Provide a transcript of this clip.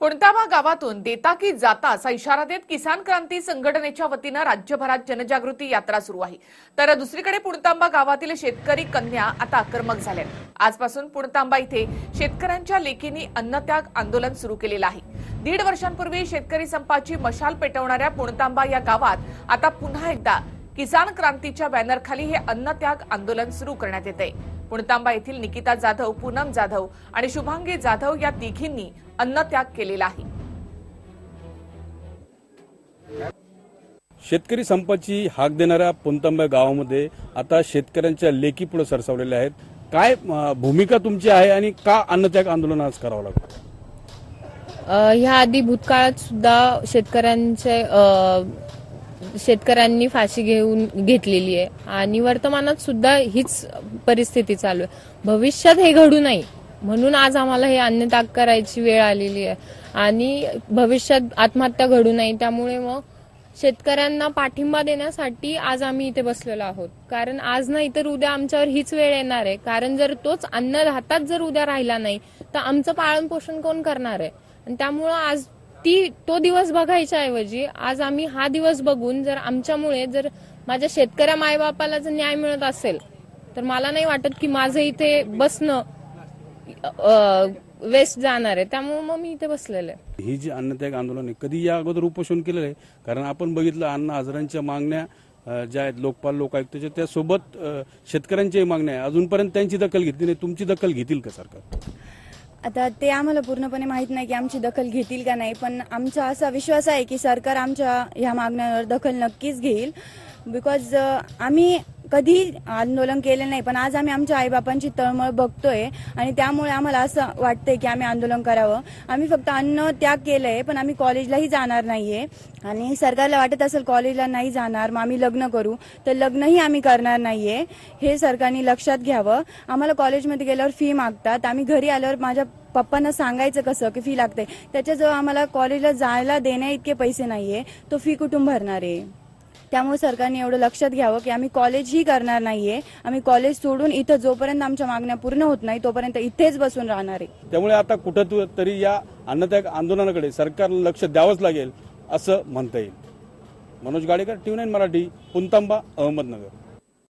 पुणताबा गावातून देता की जाता असा इशारा देत किसान क्रांती संघटनेच्या वतीनं राज्यभरात जनजागृती यात्रा सुरू आहे. तर दुसरीकडे पुणतांबा गावातील शेतकरी कन्या आता आक्रमक झाल्या आजपासून पुणतांबा इथे शेतकऱ्यांच्या लेकींनी अन्नत्याग आंदोलन सुरू केलेलं आहे. दीड वर्षांपूर्वी शेतकरी संपाची मशाल पेटवणाऱ्या पुणतांबा या गावात आता पुन्हा एकदा किसान क्रांतीच्या बॅनरखाली हे अन्नत्याग आंदोलन सुरू करण्यात येत. आहे पुणतांबा येथील निकिता जाधव पूनम जाधव आणि शुभांगी जाधव या तिघींनी अन्नत्याग केलेला आहे. शेतकरी संपाची हाक देणाऱ्या पुंतंबा गावामध्ये आता शेतकऱ्यांच्या लेखी पुढे सरसावलेल्या आहेत. काय भूमिका तुमची आहे आणि का अन्नत्याग आंदोलन आज करावं लागतं ह्या आधी भूतकाळात सुद्धा शेतकऱ्यांचे अ, शेतकऱ्यांनी फाशी घेऊन घेतलेली आहे. आणि वर्तमानात सुद्धा हीच परिस्थिती चालू आहे. भविष्यात हे घडू नये म्हणून आज आम्हाला हे अन्न ताक करायची वेळ आलेली आहे. आणि भविष्यात आत्महत्या घडू नाही. त्यामुळे मग शेतकऱ्यांना पाठिंबा देण्यासाठी आज आम्ही इथे बसलेलो आहोत. कारण आज नाही तर उद्या आमच्यावर हीच वेळ येणार आहे. कारण जर तोच अन्न हातात जर उद्या राहिला नाही तर आमचं पालन पोषण कोण करणार आहे? आणि त्यामुळं आज ती तो दिवस बघायच्या ऐवजी आज आम्ही हा दिवस बघून जर आमच्यामुळे जर माझ्या शेतकऱ्या मायबापाला जर न्याय मिळत असेल तर मला नाही वाटत की माझं इथे बसणं वेस्ट जाणार आहे. त्यामुळे मग मी इथे बसलेले. आहे ही जी अन्नत्याग आंदोलन आहे कधी या अगोदर उपोषण केलेलं आहे? कारण आपण बघितलं अन्न हजारांच्या मागण्या ज्या आहेत लोकपाल लोकायुक्तच्या त्यासोबत शेतकऱ्यांच्याही मागण्या आहे अजूनपर्यंत त्यांची दखल घेतली नाही. तुमची दखल घेतील का सरकार? आता ते आम्हाला पूर्णपणे माहीत नाही की आमची दखल घेतील का नाही पण आमचा असा विश्वास आहे की सरकार आमच्या ह्या मागण्यांवर दखल नक्कीच घेईल. बिकॉज आम्ही कधी आंदोलन केलं नाही पण आज आम्ही आमच्या आईबापांची तळमळ बघतोय आणि त्यामुळे आम्हाला असं वाटतंय की आम्ही आंदोलन करावं. आम्ही फक्त अन्न त्याग केलंय पण आम्ही कॉलेजलाही जाणार नाहीये. आणि सरकारला वाटत असेल कॉलेजला नाही जाणार मग आम्ही लग्न करू. तर लग्नही आम्ही करणार नाहीये. हे सरकारने लक्षात घ्यावं. आम्हाला कॉलेजमध्ये गेल्यावर फी मागतात. आम्ही घरी आल्यावर माझ्या पप्पांना सांगायचं कसं की फी लागते त्याच्याजवळ आम्हाला कॉलेजला जायला देण्या इतके पैसे नाहीये. तो फी कुठून भरणार आहे? त्यामुळे सरकारने एवढं लक्षात घ्यावं की आम्ही कॉलेजही करणार नाहीये. आम्ही कॉलेज सोडून इथं जोपर्यंत आमच्या मागण्या पूर्ण होत नाही तोपर्यंत इथेच बसून राहणार आहे. त्यामुळे आता कुठं तरी या अन्नत्याग आंदोलनाकडे सरकारला लक्ष द्यावंच लागेल असं म्हणता येईल. मनोज गाडेकर टी मराठी पुंतांबा अहमदनगर.